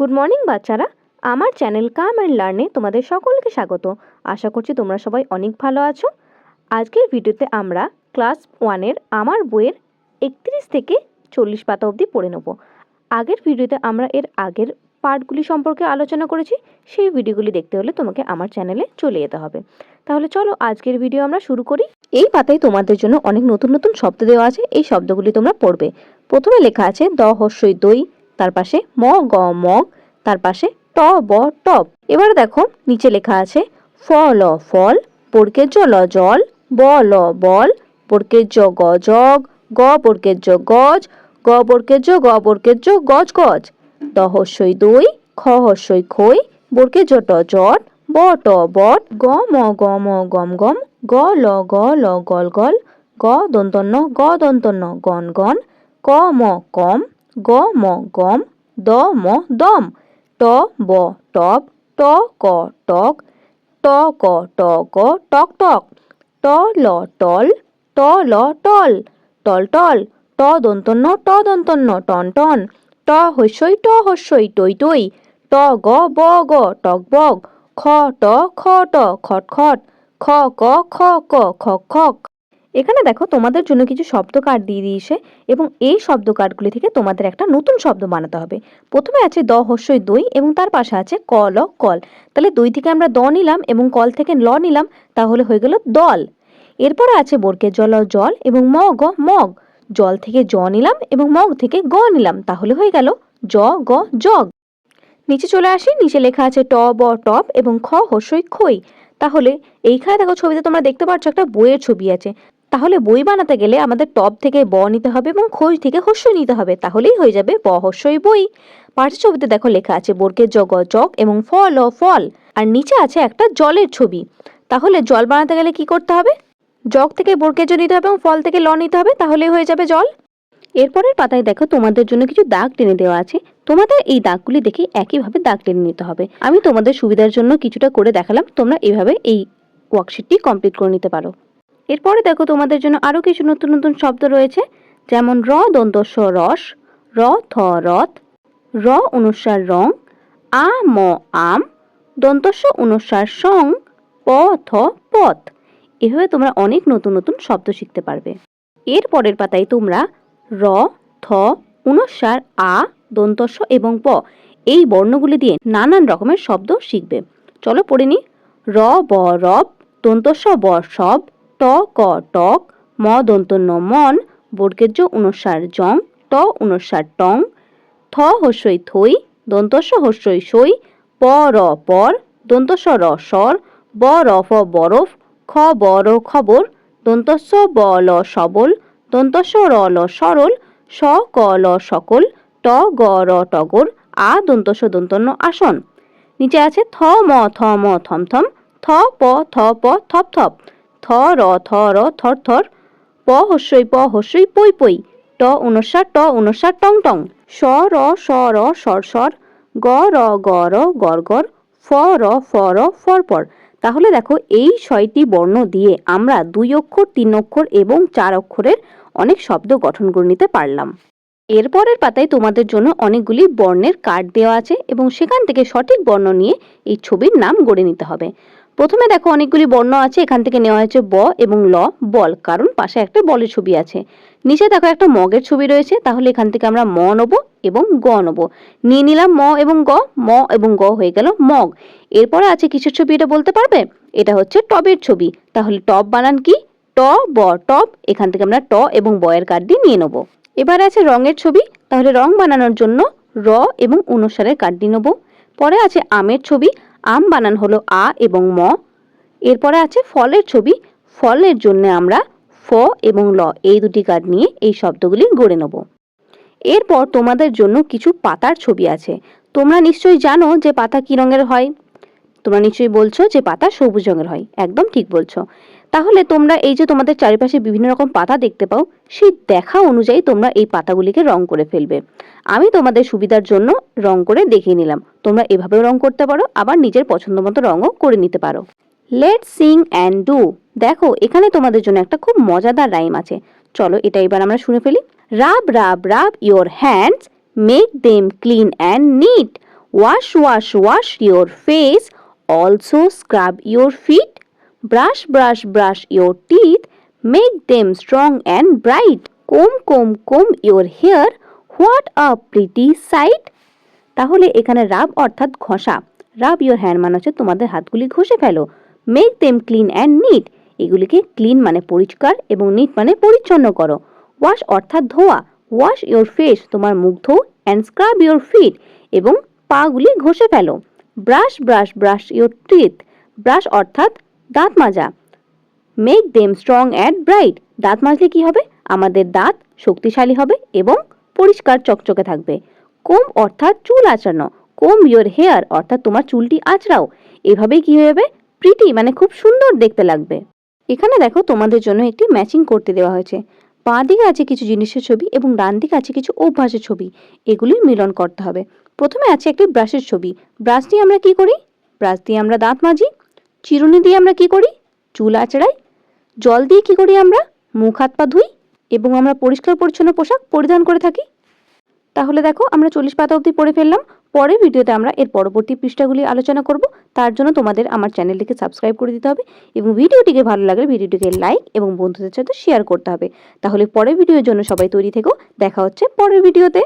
Good morning বাচ্চারা। আমার channel come and লার্নে তোমাদের সকলকে স্বাগত। আশা করছি তোমরা সবাই অনেক ভালো আছো। আজকের ভিডিওতে আমরা ক্লাস ওয়ানের আমার বইয়ের একত্রিশ থেকে চল্লিশ পাতা অবধি পড়ে নেব। আগের ভিডিওতে আমরা এর আগের পার্টগুলি সম্পর্কে আলোচনা করেছি। সেই ভিডিওগুলি দেখতে হলে তোমাকে আমার চ্যানেলে চলে যেতে হবে। তাহলে চলো আজকের ভিডিও আমরা শুরু করি। এই পাতায় তোমাদের জন্য অনেক নতুন নতুন শব্দ দেওয়া আছে। এই শব্দগুলি তোমরা পড়বে। প্রথমে লেখা আছে দ হস্যই দই। তার পাশে ম, গ মগ তার পাশে ট, ব টপ এবারে দেখো, নিচে লেখা আছে, ফ, ল, ফল, পড়কে জ, ল, জল, ব, ল, বল, পড়কে জ, গ, জগ, গ, পড়কে জ, গজ, গ, পড়কে জ, গ, পড়কে জ, গজ গজ। দ হস্যই দই, খ হস্যই খই বড়কে জ, ট, জট, ব, ট, বট, গ, ম গ, ম, গম গম, গ, ল গ, ল, গল গল, গ, দন্তন্য গ, দন্তন্য, গন গন, ক, ম, কম গ ম গম দ ম দম ট ব টব ট ক টক ট ক ট ক টক টক ট ল টল ট ল টল টল টল ট দন্তন্য ট দন্তন্য টন টন ট হস্যই ট হস্যই টই টই ট গ ব গ টক বগ খ ট খ ট খট খট খ ক খ ক খক খক। এখানে দেখো তোমাদের জন্য কিছু শব্দ কার্ড দিয়ে দিয়েছে এবং এই শব্দ কার্ডগুলি থেকে তোমাদের একটা নতুন শব্দ বানাতে হবে। প্রথমে আছে দ হস্যই দই এবং তার পাশে আছে ক, ল, কল। তাহলে দই থেকে আমরা দ নিলাম এবং কল থেকে ল নিলাম, তাহলে হয়ে গেল দল। এরপরে আছে বরকে জল জল এবং ম গ মগ। জল থেকে জ নিলাম এবং মগ থেকে গ নিলাম, তাহলে হয়ে গেল জ, গ, জগ। নিচে চলে আসি, নিচে লেখা আছে ট, ব, টপ এবং খ হস্যই খই। তাহলে এইখানে দেখো ছবিতে তোমরা দেখতে পাচ্ছ একটা বইয়ের ছবি আছে। তাহলে বই বানাতে গেলে আমাদের টপ থেকে ব নিতে হবে এবং খই থেকে হস্য নিতে হবে, তাহলেই হয়ে যাবে ব হস্যই বই। পাশের ছবিতে দেখো লেখা আছে বর্গের জগ জগ এবং ফল ও ফল। আর নিচে আছে একটা জলের ছবি। তাহলে জল বানাতে গেলে কি করতে হবে? জগ থেকে বর্গের জ নিতে হবে এবং ফল থেকে ল নিতে হবে, তাহলেই হয়ে যাবে জল। এরপরের পাতায় দেখো তোমাদের জন্য কিছু দাগ টেনে দেওয়া আছে। তোমাদের এই দাগগুলি দেখে একইভাবে দাগ টেনে নিতে হবে। আমি তোমাদের সুবিধার জন্য কিছুটা করে দেখালাম, তোমরা এইভাবে এই ওয়ার্কশিটটি কমপ্লিট করে নিতে পারো। এরপরে দেখো তোমাদের জন্য আরও কিছু নতুন নতুন শব্দ রয়েছে, যেমন র দন্তস্ব রস, র, থ, রথ, র, অনুসার, রং, আ, ম, আম দন্তস্ব অনুসার, সং, প, থ, পথ। এভাবে তোমরা অনেক নতুন নতুন শব্দ শিখতে পারবে। এর পরের পাতায় তোমরা র, থ, অনুসার, আ দন্তস্ব এবং প এই বর্ণগুলি দিয়ে নানান রকমের শব্দ শিখবে। চলো পড়ে নি র, ব, রব দন্তস্ব ব, সব ট, ক টক ম দন্তন্য মন, বর্গের জ অনুসার জং, ট অনুসার টং, থ, হস্যই, থই দন্তস্ব হস্যই, সই, প, র, পর দন্তস্ব র সর ব, র, ফ, বরফ, খ, ব, র, খবর দন্তস্ব ব, ল, সবল দন্তস্ব র, ল, সরল, স, ক, ল, সকল, ট, গ, র, টগর, আ দন্তস্ব দন্তন্য আসন। নিচে আছে থ, ম থ, ম থম থম থ, প থ, প, থপ থপ। থ র থ র থর থর, প, হস্যই প, হস্যই, পই পই, ট অনুসার ট অনুসার টং টং, স, র স, র, সর সর, গ, র গ, র, গর গর, ফ, র ফ, র, ফর পর তাহলে দেখো এই ছয়টি বর্ণ দিয়ে আমরা দুই অক্ষর, তিন অক্ষর এবং চার অক্ষরের অনেক শব্দ গঠন করে নিতে পারলাম। এরপরের পাতায় তোমাদের জন্য অনেকগুলি বর্ণের কার্ড দেওয়া আছে এবং সেখান থেকে সঠিক বর্ণ নিয়ে এই ছবির নাম গড়ে নিতে হবে। প্রথমে দেখো অনেকগুলি বর্ণ আছে, এখান থেকে নেওয়া হয়েছে ব এবং ল, বল, কারণ পাশে একটা বলের ছবি আছে। নিচে দেখো একটা মগের ছবি রয়েছে, তাহলে এখান থেকে আমরা ম নেব এবং গ নেব। নিয়ে নিলাম ম এবং গ, ম এবং গ হয়ে গেল মগ। এরপরে আছে কিসের ছবি এটা বলতে পারবে? এটা হচ্ছে টবের ছবি। তাহলে টব বানান কি? ট, ব, টব, এখান থেকে আমরা ট এবং বয়ের দিয়ে নিয়ে নেব। এবার আছে রঙের ছবি, তাহলে রং বানানোর জন্য র এবং অনুসারের দিয়ে নেব। পরে আছে আমের ছবি আম বানান হলো আ এবং ম। এরপরে আছে ফলের ছবি। ফলের জন্য আমরা ফ এবং ল এই দুটি কার্ড নিয়ে এই শব্দগুলি গড়ে নেব। এরপর তোমাদের জন্য কিছু পাতার ছবি আছে। তোমরা নিশ্চয়ই জানো যে পাতা কী রঙের হয়? তোমরা নিশ্চয়ই বলছো যে পাতা সবুজ রঙের হয়। একদম ঠিক বলছো। তাহলে তোমরা এই যে তোমাদের চারিপাশে বিভিন্ন রকম পাতা দেখতে পাও, সেই দেখা অনুযায়ী তোমরা এই পাতাগুলিকে রং করে ফেলবে। আমি তোমাদের সুবিধার জন্য রং করে দেখিয়ে নিলাম। তোমরা এভাবেও রং করতে পারো, আবার নিজের পছন্দ মতো রঙও করে নিতে পারো। লেট সিং অ্যান্ড ডু দেখো, এখানে তোমাদের জন্য একটা খুব মজাদার রাইম আছে। চলো এটা এবার আমরা শুনে ফেলি। Rub rub rub your hands make them clean and neat wash wash wash your face also scrub your feet brush brush brush your teeth make them strong and bright comb comb comb your hair what a pretty sight তাহলে এখানে রাব অর্থাৎ ঘষা। রাব your hand মানে হচ্ছে তোমাদের হাতগুলি ঘষে ফেলো। Make them clean and neat এগুলিকে ক্লিন মানে পরিষ্কার এবং নিট মানে পরিচ্ছন্ন করো। ওয়াশ অর্থাৎ ধোয়া। ওয়াশ ইয়োর ফেস তোমার মুখ ধো অ্যান্ড স্ক্রাব ইয়োর ফিট এবং পাগুলি ঘষে ফেলো। Brush brush brush your teeth brush অর্থাৎ দাঁত মাজা। Make them strong and bright দাঁত মাজলে কি হবে? আমাদের দাঁত শক্তিশালী হবে এবং পরিষ্কার চকচকে থাকবে। কোম অর্থাৎ চুল আঁচড়ানো কোম ইয়োর হেয়ার অর্থাৎ তোমার চুলটি আঁচড়াও। এভাবেই কি হয়ে যাবে? প্রিটি মানে খুব সুন্দর দেখতে লাগবে। এখানে দেখো তোমাদের জন্য একটি ম্যাচিং করতে দেওয়া হয়েছে। বাঁ দিকে আছে কিছু জিনিসের ছবি এবং ডান দিকে আছে কিছু অভ্যাসের ছবি। এগুলির মিলন করতে হবে। প্রথমে আছে একটি ব্রাশের ছবি। ব্রাশ দিয়ে আমরা কি করি? ব্রাশ দিয়ে আমরা দাঁত মাজি। চিরুনি দিয়ে আমরা কি করি? চুল আঁচড়াই, জল দিয়ে কি করি আমরা? মুখ, হাত, পা ধুই এবং আমরা পরিষ্কার পরিচ্ছন্ন পোশাক পরিধান করে থাকি। তাহলে দেখো, আমরা চল্লিশ পাতা অবধি পড়ে ফেললাম। পরের ভিডিওতে আমরা এর পরবর্তী পৃষ্ঠাগুলি আলোচনা করব। তার জন্য তোমাদের আমার চ্যানেলটিকে সাবস্ক্রাইব করে দিতে হবে এবং ভিডিওটিকে ভালো লাগলে ভিডিওটিকে লাইক এবং বন্ধুদের সাথে শেয়ার করতে হবে। তাহলে পরের ভিডিওর জন্য সবাই তৈরি থেকো। দেখা হচ্ছে পরের ভিডিওতে।